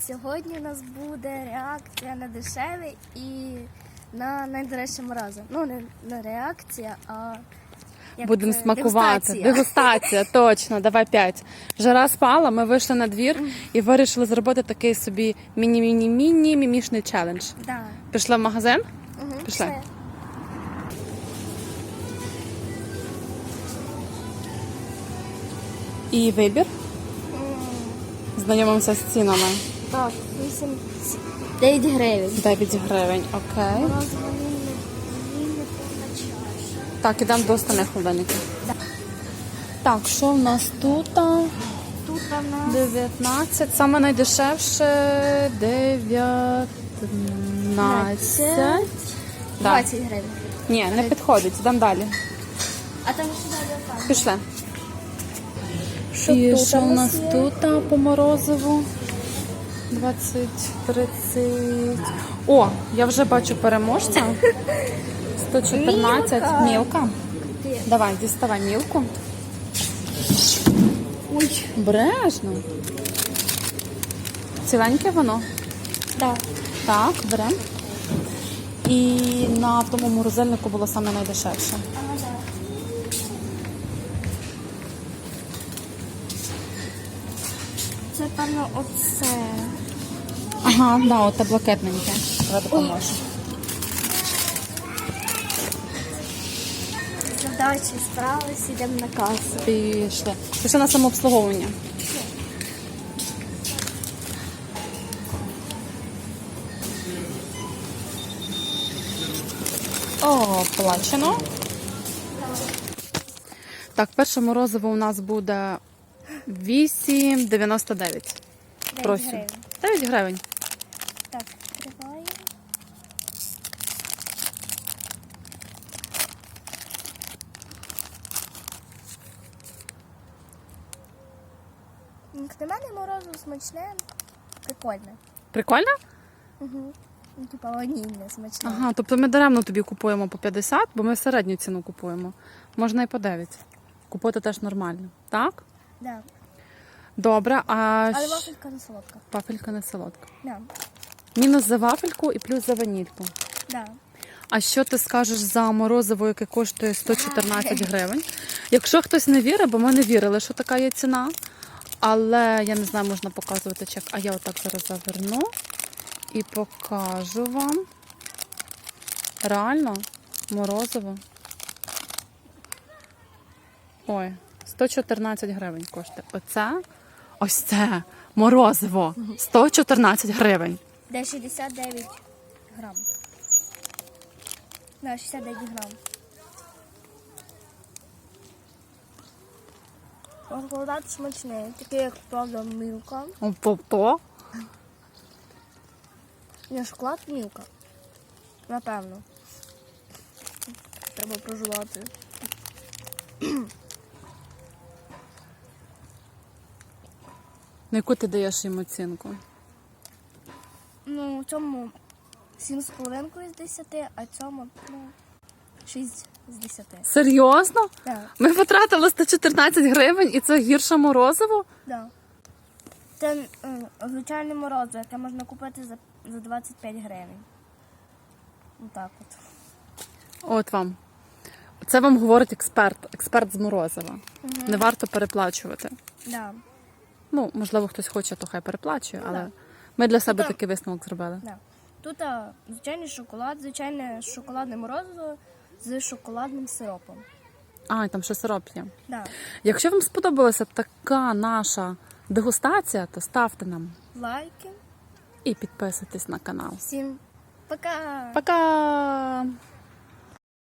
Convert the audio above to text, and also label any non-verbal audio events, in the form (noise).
Сьогодні у нас буде реакція на дешеве і на найдорожче морозиво. Ну, не, не реакція, а як Будемо це, смакувати. дегустація. Дегустація, (laughs) точно, давай п'ять. Жара спала, ми вийшли на двір і вирішили зробити такий собі міні-міні-міні мімішний челендж. Да. Пішли в магазин? Угу. Пішли. І вибір. Знайомимося з цінами. Так, 8, 9 гривень. 9 гривень, окей. Так, ідемо до останніх холодильників. Так, що в нас тут? Тут у нас 19, саме найдешевше 19. 20 Да. гривень. Ні, не підходить, йдемо далі. А там ще далі там. Пішли. Що І тут що у в нас тут по морозиву? 20, 30. О, я вже бачу переможця. 114. Мілка. Мілка. Давай, діставай мілку. Ой. Бережно. Ціленьке воно. Да. Так, беремо. І на тому морозильнику було саме найдешевше. Ага, да. Це певно оце. Ага, да, оте блакитненьке. Я допоможу. Задачі справились, йдемо на касу. Пішли. Пішли на самообслуговування. Оплачено. Так, перше морозиво у нас буде 8,99. Просю. гривень. 9 гривень. Так, відкриваємо. Як на мене морозиво смачне, прикольне. Прикольно? Угу. Ну, типа ванільне, смачне. Ага, тобто ми даремно тобі купуємо по 50, бо ми середню ціну купуємо. Можна і по 9. Купити теж нормально. Так? Да. Добре, а Але щ- вафелька не солодка. вафелька не солодка. Да. Мінус за вафельку і плюс за ванільку. Да. А що ти скажеш за морозиво, яке коштує 114 гривень? Якщо хтось не вірить, бо ми не вірили, що така є ціна. Але я не знаю, можна показувати чек. А я отак зараз заверну і покажу вам. Реально, морозиво. Ой, 114 гривень коштує. Оце, ось це морозиво. 114 гривень. Де 69 грам. Да, 69 грам. Шоколад смачний, такий як правда мілка. Тобто, Не шоколад мілка. Напевно. Треба проживати. На яку ти даєш їм оцінку? Ну, цьому 7,5 з 10, а цьому ну, 6 з 10. Серйозно? Да, Ми витратили 114 гривень і це гірше морозиво? да. Це звичайне морозиво, яке можна купити за, за 25 гривень. Отак от. От вам. Це вам говорить експерт, експерт з морозива. Не варто переплачувати. Да, Ну, можливо, хтось хоче, то хай переплачує, Ну, але да. ми для себе Ну, такий висновок зробили. да. Тут а, звичайний шоколад, звичайне шоколадне морозиво з шоколадним сиропом. А, і там ще сироп є. Да. Якщо вам сподобалася така наша дегустація, то ставте нам Лайки. і підписуйтесь на канал. Всім пока! Пока!